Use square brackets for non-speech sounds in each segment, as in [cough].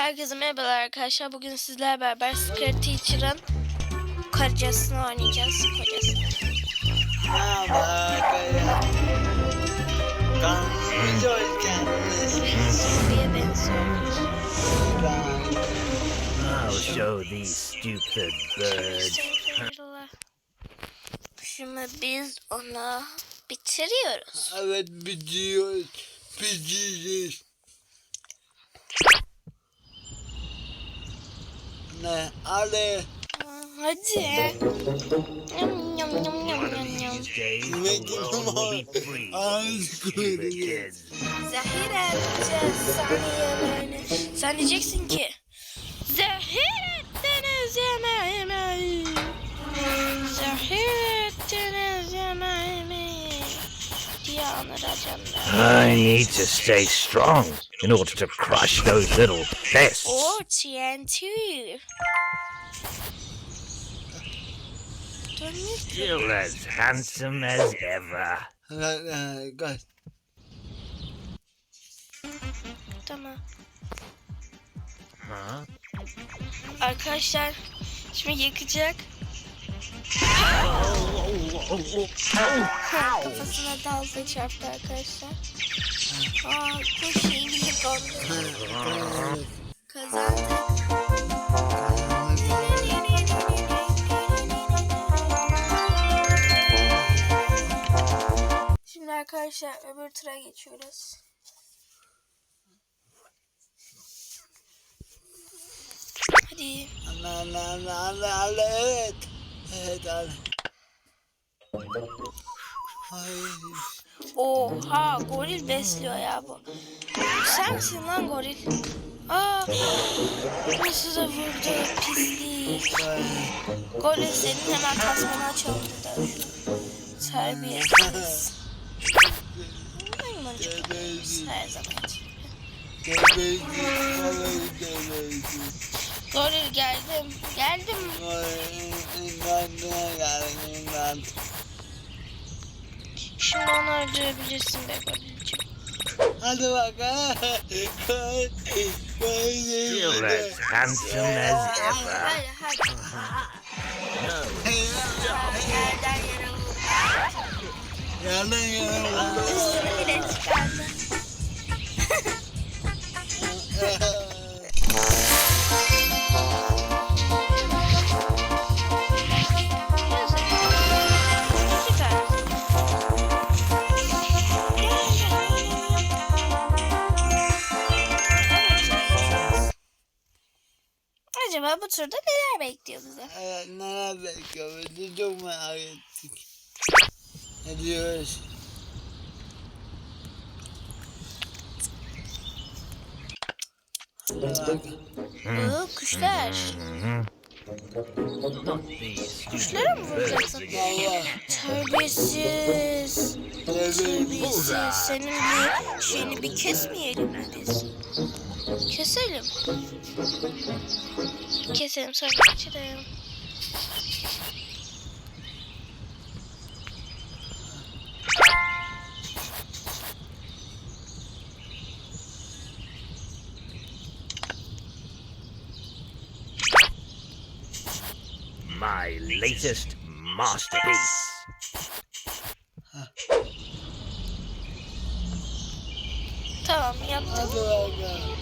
Herkese merhabalar arkadaşlar. Bugün sizlerle beraber Secret Teacher'ın kocasını oynayacağız. Kocasını. Benziyor. I'll show these stupid birds. Şimdi biz onu bitiriyoruz. Evet bitiyoruz. Bitiriyoruz. Ne? Hadi. Aa, Hadi. Yum, yum, yum, yum, One of yum, yum. these days, the Making world will be free. eyes Stupid good. kids. Zehir edeceğiz saniyelerini. Sen diyeceksin ki I need to stay strong in order to crush those little pests. O TNT Dönmüş. Still as handsome as ever. Hadi, kaç. Tamam. Huh? Arkadaşlar şimdi yakacak. Kafasına dalga çarptı arkadaşlar. Aa, bu şeyini dondu. Kazandık. Şimdi arkadaşlar öbür tura geçiyoruz. Hadi. Ana ana ana ana evet. Evet hadi. Ay. Oha goril besliyor ya bu. Sen misin lan goril? Aa, nasıl da vurdu pislik. Goril senin hemen tasmanı açalım da. Terbiyesiz. Her zaman. Gebeci, vallahi Goril geldim. Geldim. Geldim inan. Şimdi onu öldürebilirsin be gorilciğim. Hadi bak ha. Koy, koy Still as handsome as ever. Hadi hadi. Yerden yere vur. Yandan yana vurdu. Üstüne bile çıkardı. Bekliyor bizi? Evet, neler bekliyor bizi çok merak ettik. Ne diyoruz? Oo, kuşlar. Kuşlara mı vuracaksın? Terbiyesiz. Terbiyesiz. Senin bir şeyini bir kesmeyelim mi biz? Keselim. Keselim sonra geçelim. my latest masterpiece. Tamam yaptım.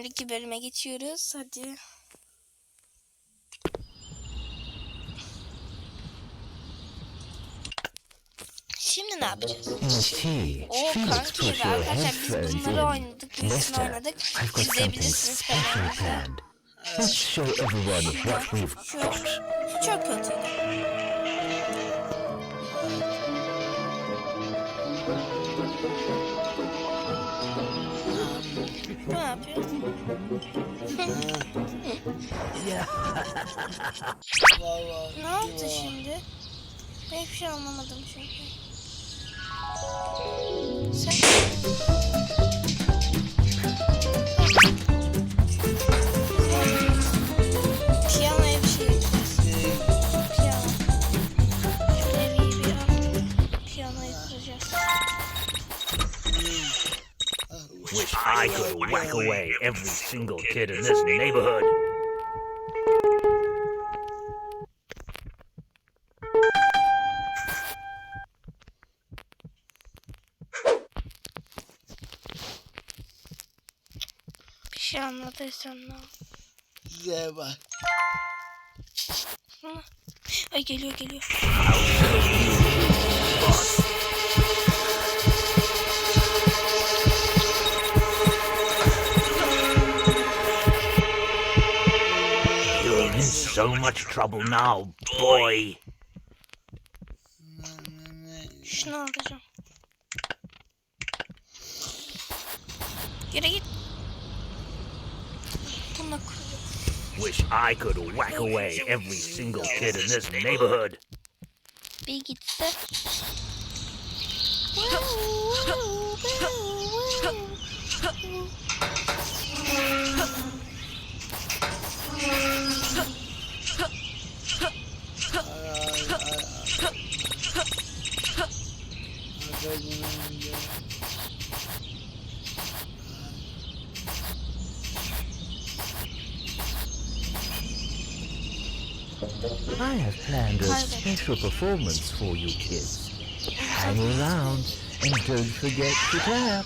Sonraki bölüme geçiyoruz. Hadi. Şimdi ne yapacağız? Tea. O Felix kanki arkadaşlar biz bunları oynadık, Lester, oynadık. İzleyebilirsiniz kanalımızda. Let's show everyone what we've got. çok kötüydü. ne oldu şimdi? Ben hiçbir şey anlamadım çünkü. Sen... I could whack away every single kid in this neighborhood. Bir şey anladıysan ne yap? Size bak. Hı. Ay geliyor geliyor. So much trouble now, boy. Şunu alacağım. Yere git. Bununla. Wish I could whack away every single kid in this neighborhood. Bir gitse. I have planned a special performance for you kids. Hang around and don't forget to clap.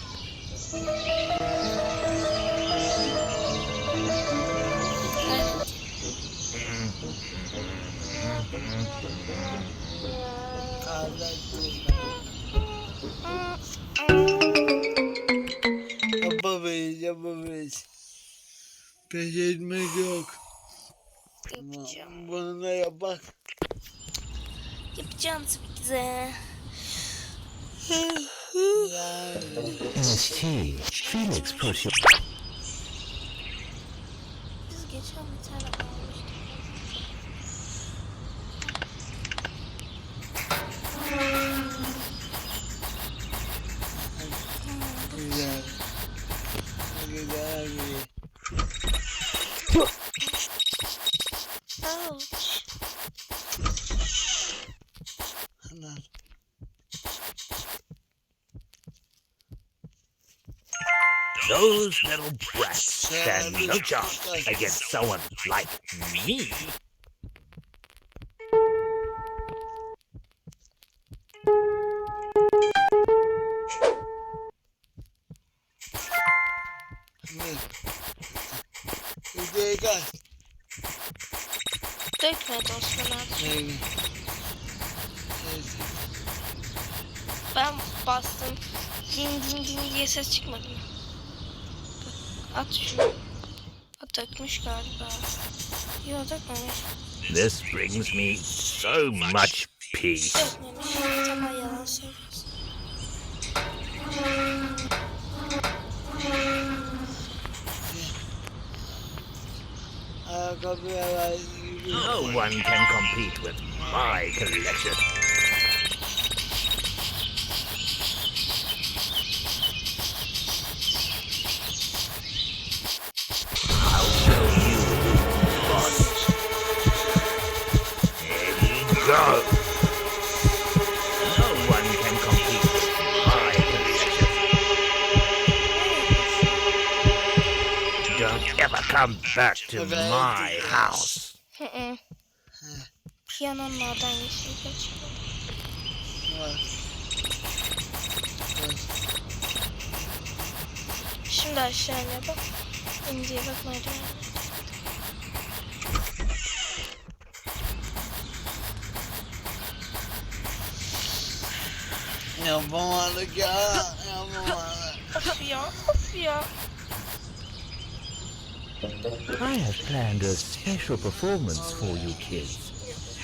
Yapamayız, yapamayız. Pes etmek yok. Yapacağım. Bunu da yapak. Yapacağım tabii ki de. Miss T, Felix put your Biz geçen bir tane little brats stand no chance against someone like me. Evet. Dökme dostum abi. Ben bastım. Din din din diye ses çıkmadı mı? At şunu. At dökmüş galiba. Yok dökmemiş. This brings me so much peace. Dökmemiş. Tamam yalan söylüyorsun. No one can compete with my collection. Come back to my house. Hı hı. Piyanonun oradan yeşil geçiyor. Var. Şimdi aşağıya bak. İndiye bak merdiven. Yapamadık ya. Yapamadık. Of ya, of ya. I have planned a special performance for you kids.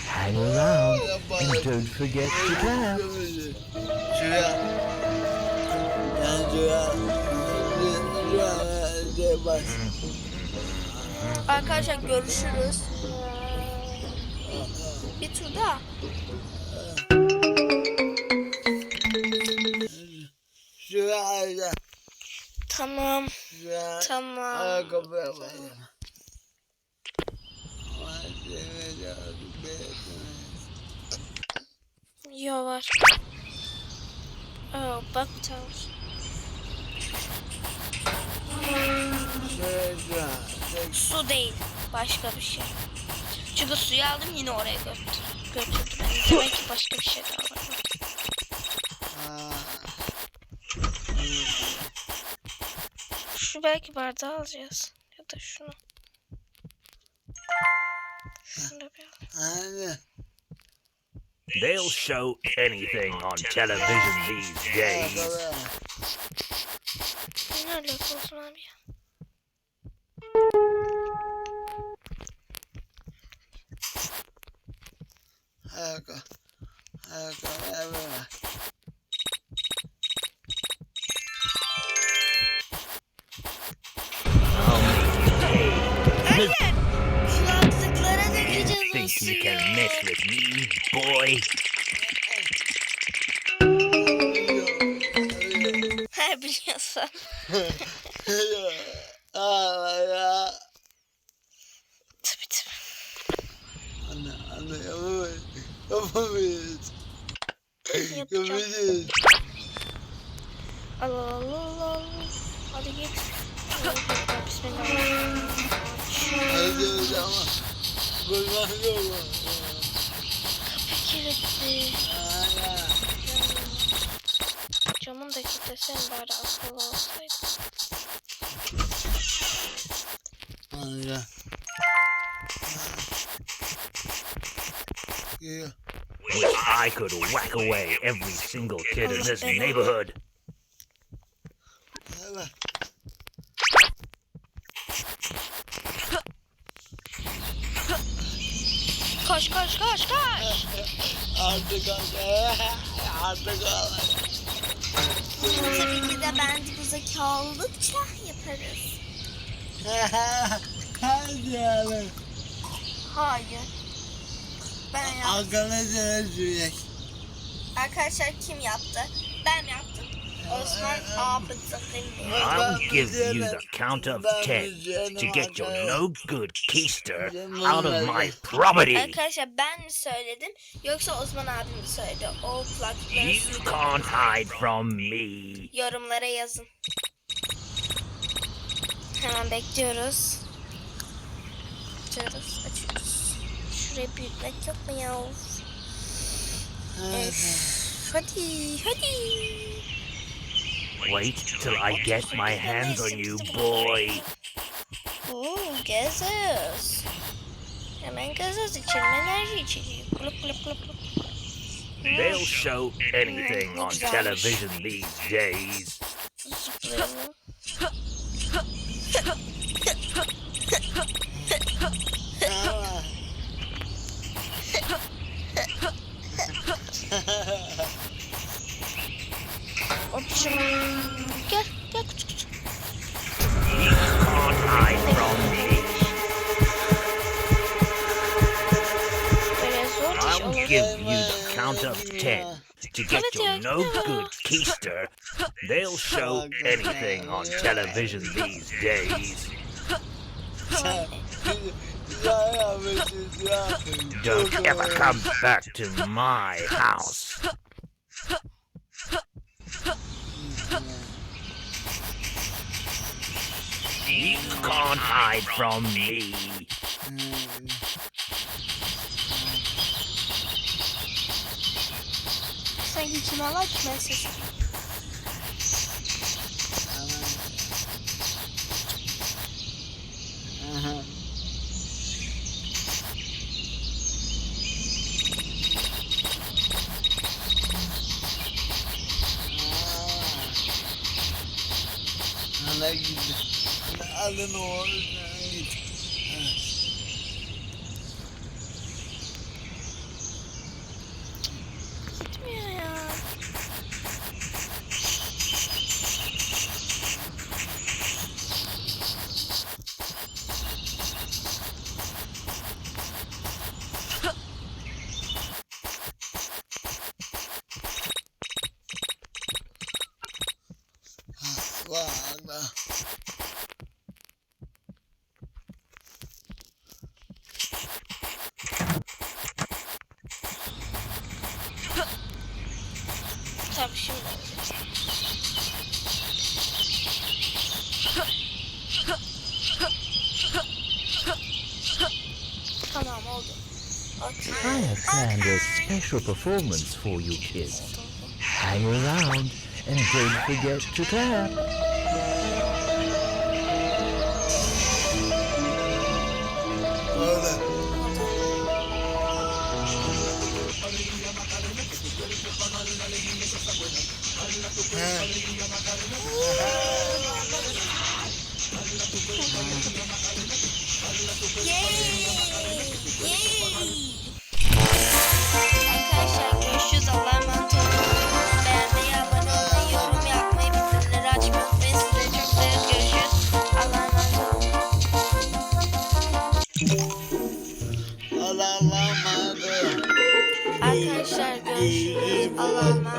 Hang around and don't forget to clap. Arkadaşlar görüşürüz. Bir tur daha. Şuraya Tamam. şuraya Tamam. ayakkabıya koyacağım. Ama seni de Yo var. Oh, bak şuraya. Su değil. Başka bir şey. Çünkü suyu aldım yine oraya götürdü. Götürdü beni. Demek ki başka bir şey daha var. Ha. Şu belki bardağı alacağız. Ya da şunu. Şunu da bir al. They'll show anything on television these days. Ne alaka olsun abi ya. Ayakkabı. Ayakkabıya böyle. Think you can mess with me, boy? Ha biliyorsun. Tabii tabii. Anne, anne yapamayız. Yapamayız. Yapamayız. Al al al al al. Hadi git. Bismillahirrahmanirrahim. Hadi ama. Camını da bari akıllı olsaydı. Wish I could whack away every single kid in this neighborhood. Koş koş koş koş. Artık al. [laughs] Artık al. Tabii ki de bendimizdeki oldukça yaparız. [laughs] Hadi abi. Hayır. Ben yaptım. Arkadaşlar kim yaptı? I'll give you the count of ten to get your no good keister out of my property. Arkadaşlar ben mi söyledim yoksa Osman abi mi söyledi? O kulaklıkları You can't hide from me. yorumlara yazın. Hemen bekliyoruz. Açıyoruz, açıyoruz. Şurayı büyütmek yok mu ya? Öf. Hadi, hadi. Wait till I get my hands on you, boy. Hmm, gazoz. Hemen gazoz içelim, enerji içeceği. Kulüp kulüp kulüp kulüp. They'll show anything on television these days. Zıplayalım. Give you the count of ten to get your no good keister. They'll show oh, anything on television these days. Sen. Ya yapmışsın ya. Don't ever come back to my house. You can't hide from me. Sanki kim Allah ben sesi. Tamam şimdi. Tamam oldu. Okey. I have planned a special performance for you kids. Hang around and don't forget to clap. Arkadaşlar görüşürüz. Allah'a emanet olun. Beğenmeyi, abone olmayı, yorum yapmayı, bildirimleri açmayı unutmayın. Sizleri çok seviyoruz. Görüşürüz. Allah'a emanet olun. Allah Allah emanet olun. Arkadaşlar görüşürüz. Allah'a emanet olun.